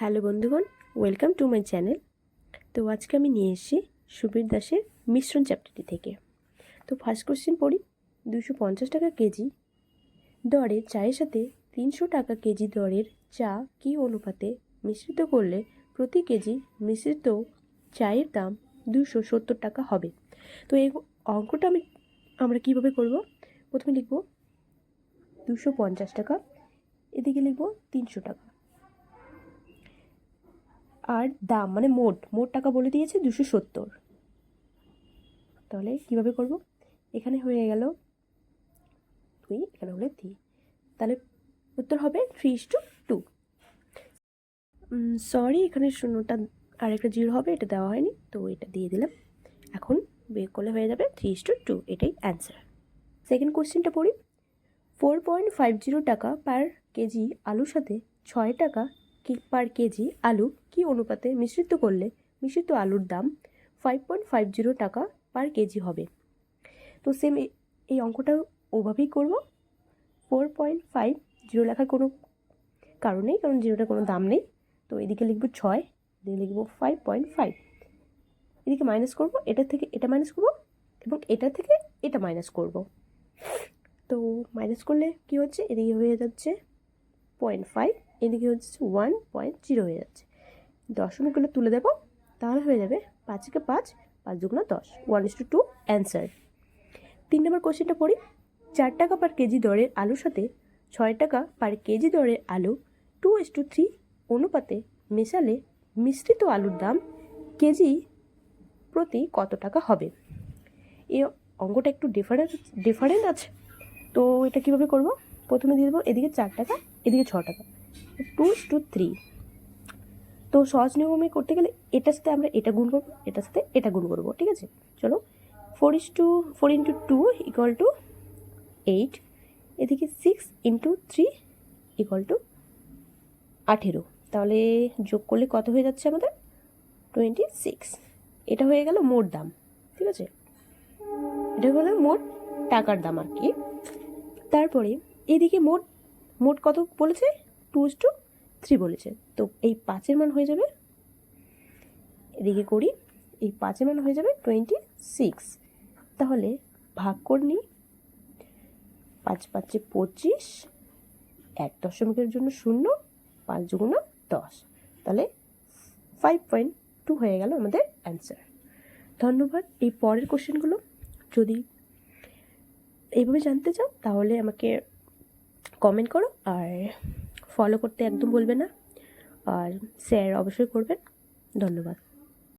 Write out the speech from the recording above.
Hello বন্ধুগণ, welcome to my channel. তো আজকে আমি নিয়ে এসেছি সুবীর দাসের মিশ্রণ চ্যাপ্টারটি থেকে। তো ফার্স্ট কোশ্চেন পড়ি, দুশো পঞ্চাশ টাকা কেজি। দরে চায়ের সাথে তিনশো টাকা কেজি দরের চা কী অনুপাতে মিশ্রিত করলে প্রতি কেজি মিশ্রিত চায়ের দাম দুশো সত্তর টাকা হবে? তো এই অঙ্কটা আমি, আমরা কীভাবে করব? প্রথমে লিখব দুশো পঞ্চাশ টাকা, এদিকে লিখব তিনশো টাকা। আর দাম মানে মোট মোট টাকা বলে দিয়েছে দুশো সত্তর। তাহলে কীভাবে করব? এখানে হয়ে গেল দুই, এখানে হলে থ্রি তাহলে উত্তর হবে থ্রি টু টু সরি এখানে শূন্যটা আর একটা জিরো হবে, এটা দেওয়া হয়নি, তো এটা দিয়ে দিলাম। এখন বের করলে হয়ে যাবে থ্রি টু টু এটাই অ্যান্সার সেকেন্ড কোশ্চেনটা পড়ি। ফোর পয়েন্ট ফাইভ জিরো টাকা পার কেজি আলুর সাথে ছয় টাকা পার কেজি আলু কি অনুপাতে মিশ্রিত করলে মিশ্রিত আলুর দাম ফাইভ পয়েন্ট ফাইভ জিরো টাকা পার কেজি হবে? তো সেম এই অঙ্কটা ওভাবেই করব। ফোর পয়েন্ট ফাইভ জিরো লেখার কোনো কারণ নেই, কারণ জিরোটার কোনো দাম নেই। তো এদিকে লিখব ছয়, এদিকে লিখব ফাইভ পয়েন্ট ফাইভ এদিকে মাইনাস করব এটা থেকে এটা মাইনাস করব এবং এটা থেকে এটা মাইনাস করব। তো মাইনাস করলে কি হচ্ছে? এদিকে হয়ে যাচ্ছে পয়েন্ট ফাইভ এদিকে হচ্ছে ওয়ান পয়েন্ট জিরো হয়ে যাচ্ছে দশমিকগুলো তুলে দেবো, তাহলে হয়ে যাবে পাঁচকে পাঁচ পাঁচ দুগুলো দশ one is two two answer তিন নম্বর কোশ্চেনটা পড়ি। চার টাকা পার কেজি দরের আলুর সাথে ছয় টাকা পার কেজি দরের আলু টু ইস টু থ্রি অনুপাতে মেশালে মিশ্রিত আলুর দাম কেজি প্রতি কত টাকা হবে? এই অঙ্কটা একটু ডিফারেন্ট ডিফারেন্ট আছে, তো এটা কীভাবে করব? প্রথমে দিয়ে দেবো এদিকে চার টাকা, এদিকে ছ টাকা। Two two three. তো সহজ নিয়মে করতে গেলে এটার সাথে আমরা এটা গুণ করব, এটার সাথে এটা গুণ করব, ঠিক আছে? চলো four is two four into two equal to eight এদিকে six into three equal to আঠেরো। তাহলে যোগ করলে কত হয়ে যাচ্ছে আমাদের? টোয়েন্টি সিক্স এটা হয়ে গেল মোট দাম, ঠিক আছে? এটা হলো মোট টাকার দাম আর কি। তারপরে এদিকে মোট মোট কত বলেছে? টু ইস টু থ্রি বলেছে। তো এই পাঁচের মান হয়ে যাবে, এদিকে করি, এই পাঁচের মান হয়ে যাবে টোয়েন্টি সিক্স তাহলে ভাগ করে নিই, পাঁচ পাঁচে পঁচিশ, এক দশমিকের জন্য শূন্য, পাঁচ দুগুণ দশ। তাহলে ফাইভ পয়েন্ট টু হয়ে গেল আমাদের অ্যান্সার ধন্যবাদ এই পরের কোশ্চেনগুলো যদি এইভাবে জানতে চাও তাহলে আমাকে কমেন্ট করো, আর ফলো করতে একদম বলবে না। আর শেয়ার অবশ্যই করবেন। ধন্যবাদ।